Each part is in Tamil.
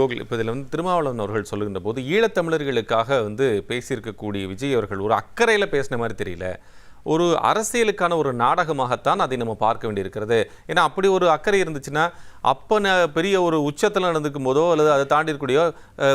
கோகுல் இப்போ இதில் வந்து திருமாவளவன் அவர்கள் சொல்லுகின்ற போது ஈழத்தமிழர்களுக்காக வந்து பேசியிருக்கக்கூடிய விஜய் அவர்கள் ஒரு அக்கறையில் பேசின மாதிரி தெரியல. ஒரு அரசியலுக்கான ஒரு நாடகமாகத்தான் அதை நம்ம பார்க்க வேண்டியிருக்கிறது. ஏன்னா அப்படி ஒரு அக்கறை இருந்துச்சுன்னா அப்போ ந- பெரிய ஒரு உச்சத்தில் நடந்துக்கும் போதோ அல்லது அதை தாண்டி இருக்கக்கூடிய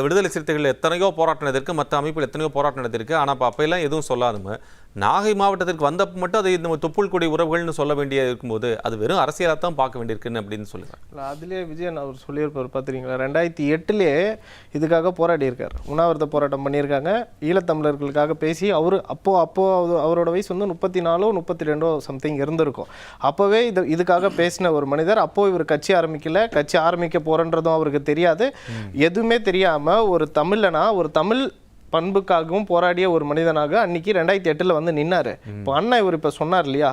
விடுதலை சிறுத்தைகள் எத்தனையோ போராட்டம் நடந்திருக்கு மற்ற அமைப்பில் எத்தனையோ போராட்டம் நடந்திருக்கு ஆனால் அப்போ அப்போல்லாம் எதுவும் சொல்லாதும நாகை மாவட்டத்திற்கு வந்தப்போ மட்டும் அதை நம்ம தொப்புள் கொடி உறவுகள்னு சொல்ல வேண்டிய இருக்கும்போது அது வெறும் அரசியலாக தான் பார்க்க வேண்டியிருக்குன்னு அப்படின்னு சொல்லுவேன் இல்ல, அதுலயே விஜயன் அவர் சொல்லியிருப்பார் பார்த்துறீங்களா ரெண்டாயிரத்தி எட்டுலேயே இதுக்காக போராடி இருக்கார். உண்ணாவிரத போராட்டம் பண்ணியிருக்காங்க. ஈழத்தமிழர்களுக்காக பேசி அவர் அப்போ அப்போ அவரு- அவரோட வயசு வந்து முப்பத்தி நாலோ முப்பத்தி ரெண்டோ சம்திங் இருந்திருக்கும். அப்போவே இது இதுக்காக பேசின ஒரு மனிதர் அப்போ இவர் கட்சி ஆரம்பிக்கல. கட்சி ஆரம்பிக்க போறன்றதும் அவருக்கு தெரியாது. எதுவுமே தெரியாம ஒரு தமிழனா ஒரு தமிழ் பண்புக்காகவும் போராடிய ஒரு மனிதனாக அன்னைக்கு ரெண்டாயிரத்தி எட்டில் வந்து நின்னாரு. இப்போ அண்ணா இவர் இப்போ சொன்னார் இல்லையா?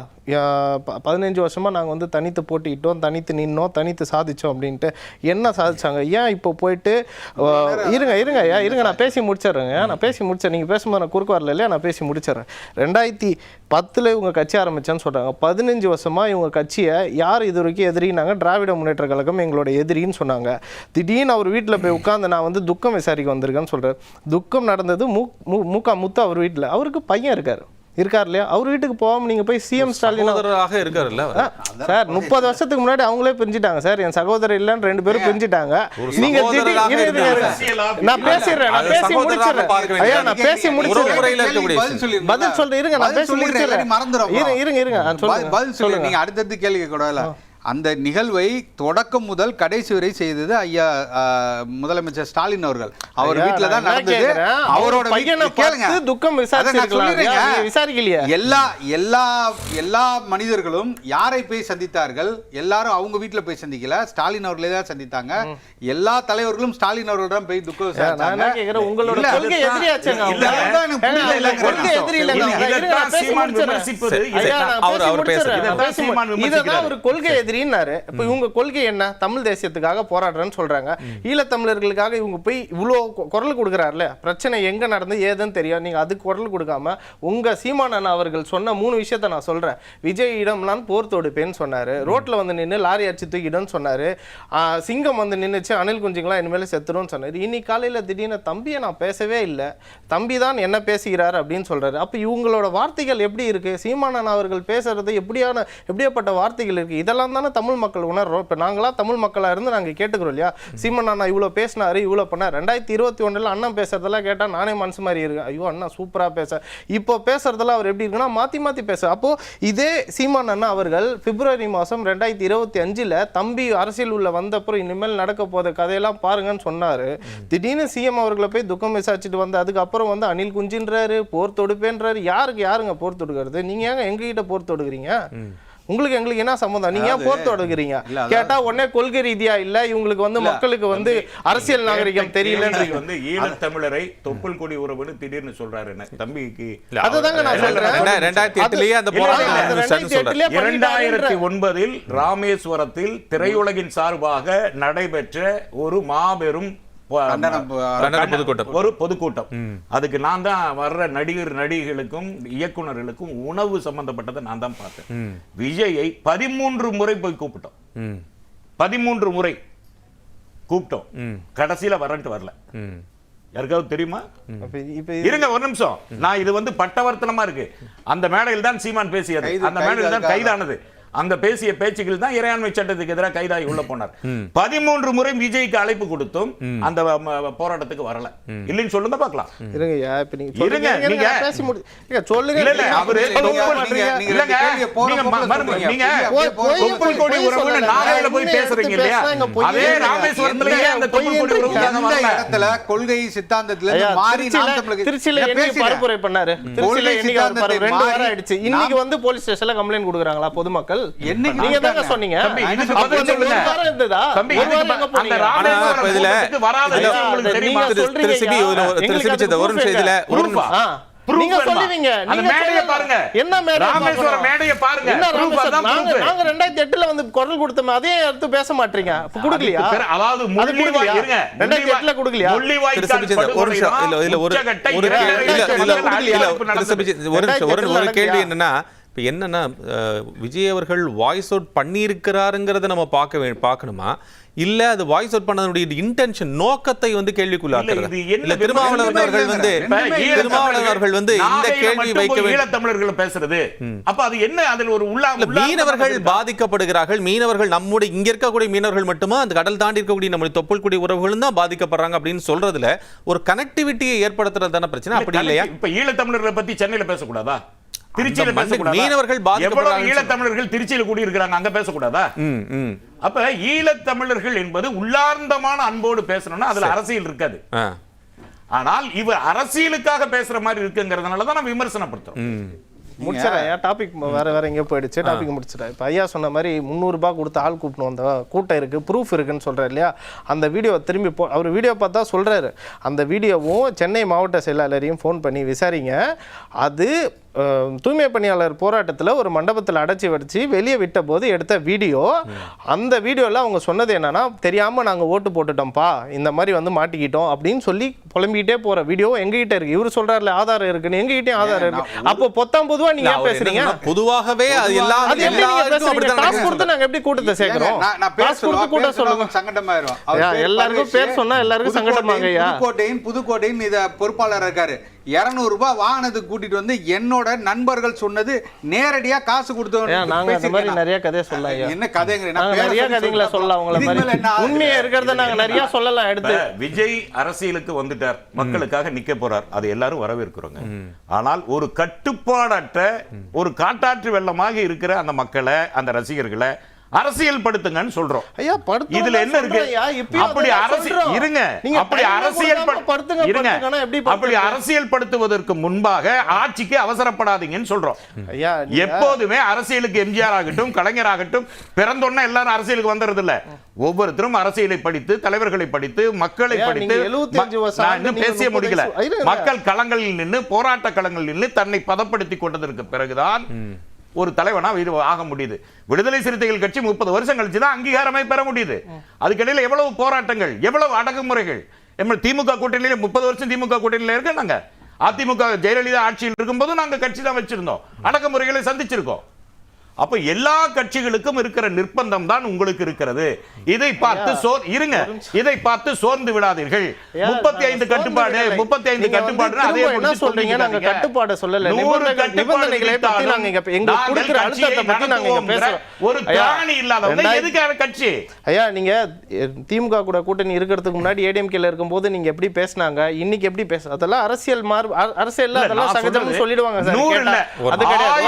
பதினஞ்சு வருஷமா நாங்கள் வந்து தனித்து போட்டிக்கிட்டோம் தனித்து நின்னோம் தனித்து சாதிச்சோம் அப்படின்ட்டு. என்ன சாதிச்சாங்க? ஏன் இப்போ போயிட்டு இருங்க இருங்க ஐயா இருங்க நான் பேசி முடிச்சிடுறேங்க. நான் பேசி முடிச்சேன் நீங்கள் பேசும்போது நான் குறுக்க வரல இல்லையா? நான் பேசி முடிச்சிடுறேன். ரெண்டாயிரத்தி பத்தில் இவங்க கட்சி ஆரம்பிச்சேன்னு சொல்கிறாங்க பதினஞ்சு வருஷமா இவங்க கட்சியை யார் இது வரைக்கும் எதிரினாங்க? திராவிட முன்னேற்ற கழகம் எங்களோட எதிரின்னு சொன்னாங்க. திடீர்னு அவர் வீட்டில் போய் உட்காந்து நான் வந்து துக்கம் விசாரிக்க வந்திருக்கேன்னு சொல்கிறார் துக்கம் நடந்தது மு மு- முக முத்து அவர் வீட்டில் அவருக்கு பையன் இருக்கார். இருக்கார் இல்லையா? அவர் வீட்டுக்கு போகாம நீங்கள் போய் சிஎம் ஸ்டாலின் இருக்காருல்ல. சார் முப்பது வருஷத்துக்கு முன்னாடி அவங்களே பிரிஞ்சுட்டாங்க சார். என் சகோதரர் இல்லைன்னு ரெண்டு பேரும் பிரிஞ்சுட்டாங்க. நீங்க. நான் பேசிடுறேன் நான் பேசி முடிச்சிடுறேன். ஐயா நான் பேசி முடிச்சிடுறேன். பதில் சொல்றேன் இருங்க நான் பேசி முடிச்சிடுறேன். இருங்க இருங்க பதில் சொல்லுங்க. பதில் சொல்லி சொல்லுங்க. நீங்க அடுத்தடுத்து கேள்வி கூடாதுல்ல அந்த நிகழ்வை தொடக்கம் முதல் கடைசி வரை செய்தது ஐயா முதலமைச்சர் ஸ்டாலின் அவர்கள். அவர் வீட்டுல தான் நடந்தது. அவரோட கேளுங்க. துக்கம் விசாரிக்கலையே. எல்லா எல்லா எல்லா மனிதர்களும் யாரை போய் சந்தித்தார்கள்? எல்லாரும் அவங்க வீட்டுல போய் சந்திக்கல. ஸ்டாலின் அவர்களே தான் சந்தித்தாங்க. எல்லா தலைவர்களும் ஸ்டாலின் அவர்கள் தான் போய் துக்கம் விசாரிச்சாங்க. உங்களோட கொள்கை எதிரி நான் அவர்- பேசி அவர் பேசுறது. ஒரு கொள்கை எதிரின்னாரு இப்ப இவங்க கொள்கை என்ன? தமிழ் தேசியத்துக்காக போராடுறேன்னு சொல்றாங்க. ஈழத்தமிழர்களுக்காக இவங்க போய் இவ்வளோ குரல் கொடுக்குறாருல? பிரச்சனை எங்க நடந்து ஏதுன்னு தெரியும் நீங்க அதுக்கு குரல் கொடுக்காம உங்க சீமானன் அவர்கள் சொன்ன மூணு விஷயத்த நான் சொல்றேன். விஜய் இடம்லாம் போர் தொடுப்பேன்னு சொன்னாரு. ரோட்ல வந்து நின்னு லாரி அடிச்சு தூக்கிடும்னு சொன்னாரு. சிங்கம் வந்து நின்னுச்சு அணில் குஞ்சுங்களாம் இனிமேல் செத்துரும்னு சொன்னாரு. இன்னைக்கு காலையில திடீர்னு தம்பியை நான் பேசவே இல்லை. தம்பி தான் என்ன பேசுகிறார் அப்படின்னு சொல்றாரு. அப்ப இவங்களோட வார்த்தைகள் எப்படி இருக்கு? சீமானன் அவர்கள் பேசுறது எப்படியான எப்படியாப்பட்ட வார்த்தைகள் இருக்கு? இதெல்லாம் தானே தமிழ் மக்கள் உணர்றோம்? இப்போ நாங்களாம் தமிழ் மக்களாக இருந்து நாங்கள் கேட்டுக்கிறோம் இல்லையா? சீமன் அண்ணா இவ்வளோ பேசினாரு இவ்வளோ பண்ணார். ரெண்டாயிரத்தி இருபத்தி ஒன்றில் அண்ணன் பேசுறதெல்லாம் கேட்டால் நானே மனசு மாதிரி இருக்கேன் ஐயோ அண்ணா சூப்பராக பேச. இப்போ பேசுறதெல்லாம் அவர் எப்படி இருக்குன்னா மாற்றி மாற்றி பேச. அப்போ இதே சீமான் அண்ணா அவர்கள் பிப்ரவரி மாதம் ரெண்டாயிரத்தி இருபத்தி அஞ்சில் தம்பி அரசியல் உள்ள வந்தப்புறம் இனிமேல் நடக்க போத கதையெல்லாம் பாருங்கன்னு சொன்னார். திடீர்னு சிஎம் அவர்களை போய் துக்கம் விசாரிச்சுட்டு வந்து அதுக்கப்புறம் வந்து அனில் குஞ்சின்றாரு போர் தொடுப்பேன்றாரு. யாருக்கு யாருங்க போர் தொடுக்கிறது? நீங்க ஏங்க எங்ககிட்ட போர் தொடுக்குறீங்க? உங்களுக்கு எங்களுக்கு என்ன சம்மந்தம் நீங்க ஏன் போர் அதாவது- கேட்டா உடனே கொள்கை ரீதியா இல்ல இவங்களுக்கு வந்து மக்களுக்கு வந்து அரசியல் நாகரிகம் தெரியலன்னு வந்து ஈழத்தமிழரை தொப்புள் கொடி உறவுன்னு திடீர்னு சொல்றாரு என்ன? தம்பிக்கு அதுதாங்க நான் சொல்றேன். ரெண்டா- ரெண்டாயிரத்தி எட்டுலயே அந்த போராட்டம் இரண்டாயிரத்தி ஒன்பதில் ராமேஸ்வரத்தில் திரையுலகின் சார்பாக நடைபெற்ற ஒரு மாபெரும் ஒரு பொதுக்கூட்டம். அதுக்கு நான் தான் வர்ற நடிகர் நடிகைகளுக்கும் இயக்குனர்களுக்கும் உணவு சம்பந்தப்பட்டதை நான் தான் பார்த்தேன். விஜயை பதிமூன்று முறை போய் கூப்பிட்டோம். பதிமூன்று முறை கூப்பிட்டோம். கடைசியில வரன்ட்டு வரல. யாருக்காவது தெரியுமா? இருங்க ஒரு நிமிஷம். நான் இது வந்து பட்டவர்த்தனமா இருக்கு. அந்த மேடையில் தான் சீமான் பேசியது. அந்த மேடையில் தான் கைது கைதானது. அந்த பேசிய பேச்சுக்கள் தான் இறையாண்மை சட்டத்துக்கு எதிராக கைதாகி உள்ள போனார். பதிமூன்று முறை விஜய்க்கு அழைப்பு கொடுத்தும் அந்த போராட்டத்துக்கு வரல. இல்லைன்னு சொல்லுங்க நீங்க இருங்க, சொல்லுங்க நீங்க- சொல்லுங்க. இல்ல அவரு நீங்க- தொப்புள் கொடி- உறவுன்னு. நாகையில போய் பேசுறீங்க இல்லையா? அதே. ராமேஸ்வரத்திலேயே அந்த தொப்புள் கொடி வரல இடத்துல கொள்கை சித்தாந்தத்துல மாறி திருச்சியில. பரப்புரை பண்ணாரு. திருச்சியில சித்தாந்தத்தை ரெண்டு வாரம் ஆயிடுச்சு. இன்னைக்கு வந்து போலீஸ் ஸ்டேஷன்ல கம்ப்ளைண்ட் கொடுக்குறாங்களா பொதுமக்கள்? நீங்க தாங்க? சொன்னீங்க. ஒரு நீங்க? சொல்லுவீங்க மேடையை. பாருங்க. என்ன மேடை? மேடையை பாருங்க. என்ன ராமேஸ்வரம்? நாங்க வந்து குரல் கொடுத்தோமே அதே எடுத்து பேச மாட்டீங்க கொடுக்கலையா அதாவது அது முள்ளிவாய் கொடுக்கலையா? இருங்க. கொடுக்கலையா நிமிஷம் இல்ல இல்ல இல்ல இல்ல ஒரு கேள்வி என்னன்னா இப்போ என்னன்னா விஜய் அவர்கள் வாய்ஸ் அவுட் பண்ணியிருக்கிறாருங்கிறத நம்ம பார்க்க வே பார்க்கணுமா? இல்ல அது வாய்ஸ் அவுட் பண்ணதனுடைய இன்டென்ஷன் நோக்கத்தை வந்து கேள்விக்குள்ளாக்குறது? இல்ல, திருமாவளவன் அவர்கள் வந்து திருமாவளவன் அவர்கள் வந்து இந்த கேள்வி வைக்க ஈழத்தமிழர்கள் பேசுறது. அப்ப அது என்ன? அதில் ஒரு உள்ளா மீனவர்கள்? பாதிக்கப்படுகிறார்கள். மீனவர்கள் நம்முடைய இங்க இருக்கக்கூடிய மீனவர்கள் மட்டுமா? அந்த கடல் தாண்டி இருக்கக்கூடிய நம்முடைய தொப்புள்குடி உறவுகளும் தான் பாதிக்கப்படுறாங்க அப்படின்னு சொல்றதுல ஒரு கனெக்டிவிட்டியை ஏற்படுத்துறது தானே பிரச்சனை? அப்படி இல்லையா? இப்ப ஈழத்தமிழர்களை பத்தி சென்னையில பேசக்கூடாதா? திருச்சியில அந்த பேசக்கூடாதா? மீனவர்கள் எவ்வளவு ஈழத்தமிழர்கள் திருச்சியில கூடி இருக்கிறாங்க அங்க பேசக்கூடாதா? அப்ப ஈழத்தமிழர்கள் என்பது உள்ளார்ந்தமான அன்போடு பேசணும்னா அதுல அரசியல் இருக்காது. ஆனால் இவர் அரசியலுக்காக பேசுற மாதிரி இருக்குங்கிறதுனால தான் நம்ம விமர்சனப்படுத்துறோம். முடிச்சிடறேன். டாபிக் வேற வேற எங்கேயோ போயிடுச்சு டாபிக் முடிச்சிடறேன். இப்போ ஐயா சொன்ன மாதிரி முந்நூறுபா கொடுத்து ஆள் கூப்பிட்டு வந்த கூட்டம் இருக்கு ப்ரூஃப் இருக்குன்னு சொல்றாரு இல்லையா? அந்த வீடியோ திரும்பி போ அவர் வீடியோ பார்த்தா சொல்றாரு. அந்த வீடியோவும் சென்னை மாவட்ட செயலாளரையும் ஃபோன் பண்ணி விசாரிங்க. அது தூய்மை பணியாளர் போராட்டத்தில் ஒரு மண்டபத்தில் அடைச்சி வச்சு வெளியே விட்ட போது எடுத்த வீடியோ. அந்த வீடியோவில் அவங்க சொன்னது என்னன்னா தெரியாமல் நாங்கள் ஓட்டு போட்டுட்டோம்ப்பா. இந்த மாதிரி வந்து மாட்டிக்கிட்டோம். அப்படின்னு சொல்லி புலம்பிக்கிட்டே போகிற வீடியோ எங்ககிட்ட இருக்கு. இவர் சொல்றாருல ஆதாரம் இருக்குன்னு. எங்ககிட்டயும் ஆதாரம் இருக்கு. அப்போ பொத்தாம் பொதுவா நீங்க ஏன் என்னன்னா, பொதுவாகவே அது எல்லா அது எப்படி காசு. கொடுத்து நாங்க எப்படி கூட்டத்தை சேர்க்கிறோம்? காசு கொடுத்து சொன்னா சொல்லுங்க. சங்கடமாயிரும். எல்லாருக்கும். பேர் சொன்னா எல்லாருக்கும் சங்கடமாங்க ஐயா. புதுக்கோட்டையின் புதுக்கோட்டையின் இத பொறுப்பாளர் இருக்காரு. 200 ரூபாய் வாங்கினதுக்கு கூட்டிட்டு வந்து என்னோட நண்பர்கள் சொன்னது நேரடியா காசு கொடுத்து ஐயா, நாங்க அந்த மாதிரி. நிறைய கதையை சொல்லலாம் என்ன கதைங்கிற நாங்க நிறைய கதைகளை சொல்லலாம் உங்களை மாதிரி. உண்மையா இருக்கிறத நாங்க நிறைய சொல்லலாம் எடுத்து. விஜய் அரசியலுக்கு வந்துட்டார். மக்களுக்காக நிக்க போறார். அது எல்லாரும் வரவேற்கிறோங்க. ஆனால் ஒரு கட்டுப்பாடற்ற ஒரு காட்டாற்று வெள்ளமாக இருக்கிற அந்த மக்களை அந்த ரசிகர்களை அரசியல் படுத்துங்கன்னு சொல்றோம். ஐயா படுத்து இதுல என்ன இருக்கு? அப்படி அரசியல் இருங்க. அப்படி அரசியல் படு- படுத்துங்க இருங்க அப்படி? அரசியல் படுத்துவதற்கு முன்பாக ஆட்சிக்கு அவசரப்படாதீங்கன்னு சொல்றோம். ஐயா எப்போதுமே அரசியலுக்கு எம்ஜிஆர் ஆகட்டும் கலைஞர் ஆகட்டும் பிறந்தோன்னா எல்லாரும் அரசியலுக்கு வந்துறது இல்ல ஒவ்வொருத்தரும் அரசியலை படித்து தலைவர்களை படித்து மக்களை படித்து நீங்க 75 ம- வருஷம் நான் இன்னும் பேசிய 30 முடிக்கல. வயசு- இருங்க. மக்கள் களங்களில் நின்று போராட்ட களங்களில் நின்று தன்னை பதப்படுத்தி கொண்டதற்கு பிறகுதான் ஒரு தலைவனா இது ஆக முடியுது. விடுதலை சிறுத்தைகள் கட்சி முப்பது வருஷம் கழிச்சு தான் அங்கீகாரமே பெற முடியுது. அதுக்கிடையில எவ்வளவு போராட்டங்கள் எவ்வளவு அடக்குமுறைகள்? எம்ம திமுக கூட்டணியில முப்பது வருஷம் திமுக கூட்டணியில இருக்க நாங்க. அதிமுக ஜெயலலிதா ஆட்சியில் இருக்கும்போது நாங்க கட்சி தான் வச்சிருந்தோம். அடக்குமுறைகளை சந்திச்சிருக்கோம். அப்ப எல்லா கட்சிகளுக்கும் இருக்கிற நிர்பந்தம் தான் உங்களுக்கு இருக்கிறது. இதை பார்த்து சோர் இருங்க. இதை பார்த்து சோர்ந்து விடாதீர்கள். முப்பத்தி ஐந்து கட்டுப்பாடு முப்பத்தி ஐந்து கட்டுப்பாடு அதே என்ன சொல்றீங்க? நாங்க. கட்டுப்பாடு சொல்லல. நூறு நிபந்தனைகள் கட்டுப்பாடு நிபந்தனைகளை பத்தி விதித்தாலும் நாங்க இங்க எங்களுக்கு நாங்கள் கொடுக்கிற கட்சியை அழுத்தத்தை பத்தி நாங்க இங்க நடத்துவோங்கிற பேசுறோம். ஒரு இல்லாதவங்க எதுக்காக கட்சி? ஐயா நீங்க திமுக கூட கூட்டணி இருக்கிறதுக்கு முன்னாடி ஏடிஎம்கேல இருக்கும்போது நீங்க எப்படி பேசினாங்க? இன்னைக்கு எப்படி பேச அதெல்லாம் அரசியல் மாறு அ- அரசியல்ல இல்ல, அதெல்லாம் சகஜம்னு சொல்லிடுவாங்க சார். அது கிடையாது.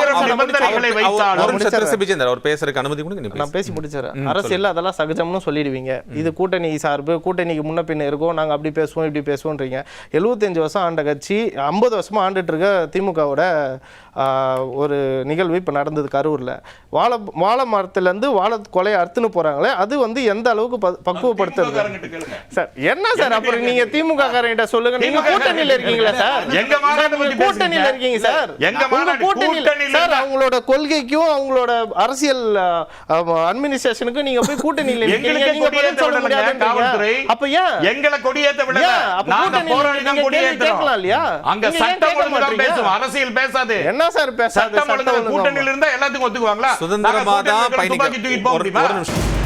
அவர் நிபந்தனைகளை அவர் பேசுறதுக்கு அனுமதி கொடுங்க நான். பேசி. முடிச்சிடறேன். அரசியல்ல அதெல்லாம் சகஜம்னு சொல்லிடுவீங்க. இது கூட்டணி சார்பு கூட்டணிக்கு முன்ன பின்ன இருக்கோம் நாங்க அப்படி பேசுவோம் இப்படி பேசுவோன்றீங்க. எழுபத்தஞ்சு வருஷம் ஆண்ட கட்சி ஐம்பது வருஷமா ஆண்டுட்டு இருக்க திமுகவோட ஒரு நிகழ்வு இப்ப நடந்தது கரூர்ல. வாழை வாழை மரத்துல இருந்து வாழை கொலையை அறுத்துன்னு போறாங்களே அது வந்து எந்த அளவுக்கு பக்குவப்படுத்துறது. சார் என்ன சார் அப்புறம் நீங்க திமுக காரங்கிட்ட சொல்லுங்க. நீங்க கூட்டணியில இருக்கீங்களா சார்? கூட்டணியில? இருக்கீங்க சார். கூட்டணியில சார் அவங்களோட கொள்கைக்கும் அவங்களோட அரசியல் அட்மினிஸ்ட்ரேஷனுக்கும் நீங்க போய் கூட்டணியில இருக்கீங்க. நீங்க பதில் சொல்ல காவல்துறை. அப்ப ஏன்? எங்களை கொடியேத்த விடல. நாங்க போராடி தான் கொடியேத்துறோம்? அங்க சட்டம்? பேசும் அரசியல் பேசாது. என்ன சார் பேசாது சட்டம் ஒழுங்கு கூட்டணியில இருந்தா எல்லாத்துக்கும் ஒத்துக்குவாங்களா? சுதந்திரமா தான் பயணிக்க